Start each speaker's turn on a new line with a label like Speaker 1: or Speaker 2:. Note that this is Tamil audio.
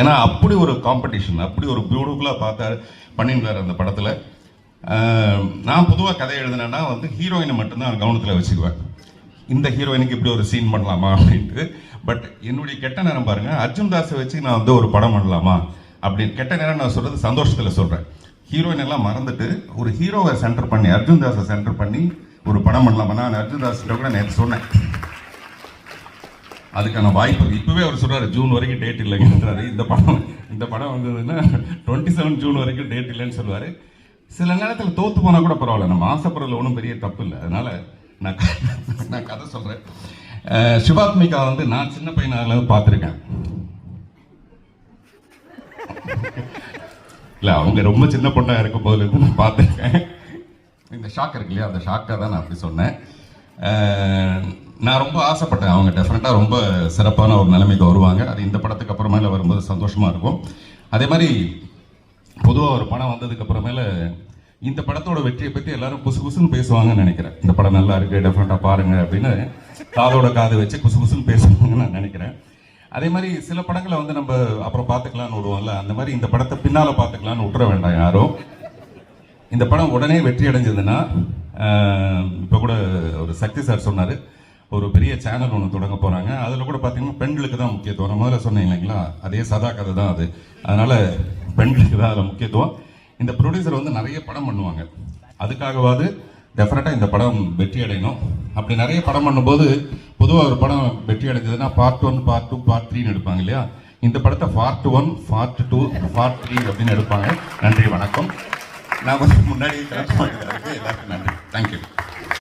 Speaker 1: ஏன்னா அப்படி ஒரு காம்படிஷன் அப்படி ஒரு பியூட்டிஃபுல்லாக பார்த்தாரு பண்ணியிருந்தார் அந்த படத்தில். நான் பொதுவாக கதை எழுதினேன்னா வந்து ஹீரோயினை மட்டும்தான் கவனத்தில் வச்சுக்குவேன். இந்த ஹீரோயினுக்கு இப்படி ஒரு சீன் பண்ணலாமா அப்படின்ட்டு. பட் என்னுடைய கெட்ட நேரம் பாருங்க அர்ஜுன் தாஸை வச்சு நான் வந்து ஒரு படம் பண்ணலாமா அப்படின்னு. கெட்ட நேரம் நான் சொல்கிறது சந்தோஷத்தில் சொல்கிறேன் ஹீரோயின் எல்லாம் மறந்துட்டு ஒரு ஹீரோவை சென்டர் பண்ணி அர்ஜுன் தாஸை சென்டர் பண்ணி ஒரு படம் பண்ணலாமா? நான் அர்ஜுன் தாஸ்கிட்ட கூட நேற்று சொன்னேன். அதுக்கான வாய்ப்பு இப்பவே அவர் சொல்றாரு ஜூன் வரைக்கும் டேட் இல்லைங்கன்றாரு இந்த படம் இந்த படம் வந்ததுன்னா டுவெண்ட்டி செவன் ஜூன் வரைக்கும் டேட் இல்லைன்னு சொல்லுவாரு. சில நேரத்தில் தோத்து போனா கூட பரவாயில்ல. நம்ம ஆசைப்படுறதுல ஒன்றும் பெரிய தப்பு இல்லை. அதனால நான் நான் கதை சொல்றேன். சிவாத்மிகா வந்து நான் சின்ன பையனால பார்த்துருக்கேன். இல்லை அவங்க ரொம்ப சின்ன பொண்ணாக இருக்கும் போதுல இருந்து நான் பார்த்துருக்கேன். இந்த ஷாக் இருக்கு இல்லையா? அந்த ஷாக்காக தான் நான் அப்படி சொன்னேன். நான் ரொம்ப ஆசைப்பட்டேன் அவங்க டெஃபினட்டாக ரொம்ப சிறப்பான ஒரு நிலைமைக்கு வருவாங்க. அது இந்த படத்துக்கு அப்புறமேல வரும்போது சந்தோஷமாக இருக்கும். அதே மாதிரி பொதுவாக ஒரு படம் வந்ததுக்கு அப்புறமேல இந்த படத்தோட வெற்றியை பற்றி எல்லாரும் குசு குசுன்னு பேசுவாங்கன்னு நினைக்கிறேன். இந்த படம் நல்லா இருக்கு டெஃபினட்டாக பாருங்க அப்படின்னு காதோட காது வச்சு குசு குசுன்னு பேசுவாங்கன்னு நான் நினைக்கிறேன். அதே மாதிரி சில படங்களை வந்து நம்ம அப்புறம் பார்த்துக்கலான்னு விடுவோம்ல. அந்த மாதிரி இந்த படத்தை பின்னால் பார்த்துக்கலான்னு விட்டுற வேண்டாம் யாரும் இந்த படம் உடனே வெற்றி அடைஞ்சதுன்னா இப்போ கூட ஒரு சக்தி சார் சொன்னார். ஒரு பெரிய சேனல் ஒன்று தொடங்க போகிறாங்க அதில் கூட பார்த்தீங்கன்னா பெண்களுக்கு தான் முக்கியத்துவம். நான் முதல்ல சொன்னேன் இல்லைங்களா? அதே சதா கதை தான் அது. அதனால் பெண்களுக்கு தான் அதில் முக்கியத்துவம். இந்த ப்ரொடியூசர் வந்து நிறைய படம் பண்ணுவாங்க. அதுக்காகவாது டெஃபினட்டாக இந்த படம் வெற்றி அடையணும். அப்படி நிறைய படம் பண்ணும்போது பொதுவாக ஒரு படம் வெற்றி அடைஞ்சதுன்னா part one part two part த்ரீன்னு எடுப்பாங்க இல்லையா? இந்த படத்தை part one part two part three அப்படின்னு எடுப்பாங்க. நன்றி வணக்கம். நான் கொஞ்சம் முன்னாடி எல்லாருக்கும் நன்றி. தேங்க்யூ